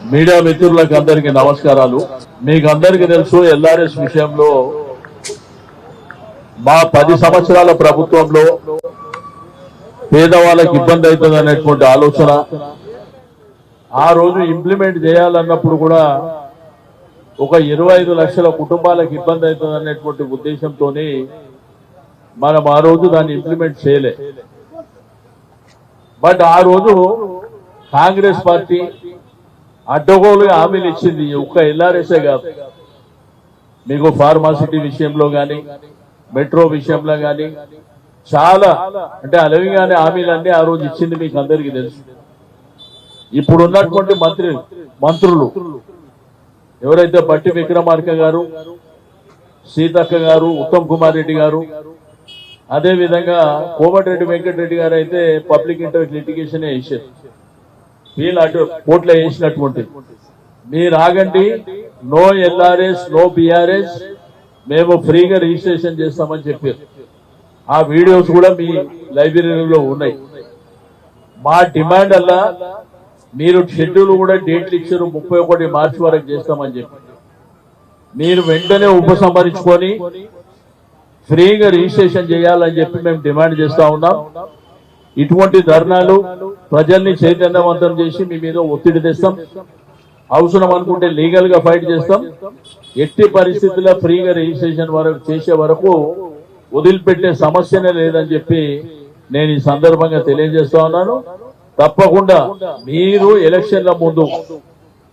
Media మిత్రులకు అందరికీ నమస్కారాలు. మీకు అందరికీ తెలుసు ఎల్ఆర్ఎస్ విషయంలో మా పది సంవత్సరాల ప్రభుత్వంలో పేదవాళ్ళకి ఇబ్బంది అవుతుంది అనేటువంటి ఆలోచన. ఆ రోజు ఇంప్లిమెంట్ చేయాలన్నప్పుడు కూడా ఒక ఇరవై ఐదు లక్షల కుటుంబాలకు ఇబ్బంది అవుతుంది అనేటువంటి ఉద్దేశంతో మనం ఆ రోజు దాన్ని ఇంప్లిమెంట్ చేయలే. బట్ ఆ రోజు కాంగ్రెస్ పార్టీ అడ్డగోలుగా హామీలు ఇచ్చింది ఒక్క ఎల్ఆర్ఎస్ఏ కాదు మీకు ఫార్మాసిటీ విషయంలో కానీ మెట్రో విషయంలో కానీ చాలా అంటే అలవిగానే హామీలన్నీ ఆ రోజు ఇచ్చింది మీకు అందరికీ తెలుసు. ఇప్పుడు ఉన్నటువంటి మంత్రి మంత్రులు ఎవరైతే బట్టి విక్రమార్క గారు సీతక్క గారు ఉత్తమ్ కుమార్ రెడ్డి గారు అదే విధంగా కోమటిరెడ్డి వెంకటరెడ్డి గారు అయితే పబ్లిక్ ఇంటర్ లిటిగేషన్ వేసారు వీళ్ళు అటు కోట్ల వేసినటువంటి. మీరు ఆగండి నో ఎల్ఆర్ఎస్ నో బిఆర్ఎస్ మేము ఫ్రీగా రిజిస్ట్రేషన్ చేస్తామని చెప్పారు. ఆ వీడియోస్ కూడా మీ లైబ్రరీలో ఉన్నాయి. మా డిమాండ్ అలా మీరు షెడ్యూల్ కూడా డేట్లు ఇచ్చారు ముప్పై ఒకటి మార్చి వరకు చేస్తామని చెప్పి మీరు వెంటనే ఉపసంహరించుకొని ఫ్రీగా రిజిస్ట్రేషన్ చేయాలని చెప్పి మేము డిమాండ్ చేస్తా ఉన్నాం. ఇటువంటి ధర్నాలు ప్రజల్ని చైతన్యవంతం చేసి మీ మీద ఒత్తిడి తెస్తాం. అవసరం అనుకుంటే లీగల్గా ఫైట్ చేస్తాం. ఎట్టి పరిస్థితుల్లో ఫ్రీగా రిజిస్ట్రేషన్ వరకు చేసే వరకు వదిలిపెట్టే సమస్యనే లేదని చెప్పి నేను ఈ సందర్భంగా తెలియజేస్తా ఉన్నాను. తప్పకుండా మీరు ఎలక్షన్ల ముందు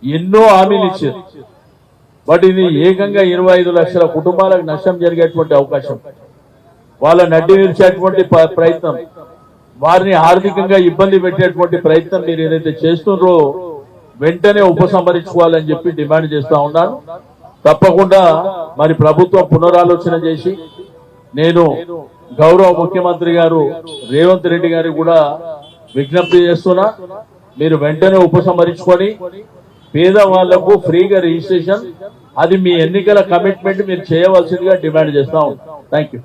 ఎన్నో హామీలు ఇచ్చారు. బట్ ఇది ఏకంగా ఇరవై ఐదు లక్షల కుటుంబాలకు నష్టం జరిగేటువంటి అవకాశం. వాళ్ళ నడ్డి నిలిచేటువంటి ప్రయత్నం. వారిని ఆర్థికంగా ఇబ్బంది పెట్టేటువంటి ప్రయత్నం మీరు ఏదైతే చేస్తున్నారో వెంటనే ఉపసంహరించుకోవాలని చెప్పి డిమాండ్ చేస్తా ఉన్నాను. తప్పకుండా మరి ప్రభుత్వం పునరాలోచన చేసి నేను గౌరవ ముఖ్యమంత్రి గారు రేవంత్ రెడ్డి గారికి కూడా విజ్ఞప్తి చేస్తున్నా. మీరు వెంటనే ఉపసంహరించుకొని పేదవాళ్ళకు ఫ్రీగా రిజిస్ట్రేషన్ అది మీ ఎన్నికల కమిట్మెంట్ మీరు చేయవలసిందిగా డిమాండ్ చేస్తా ఉన్నాం. Thank you.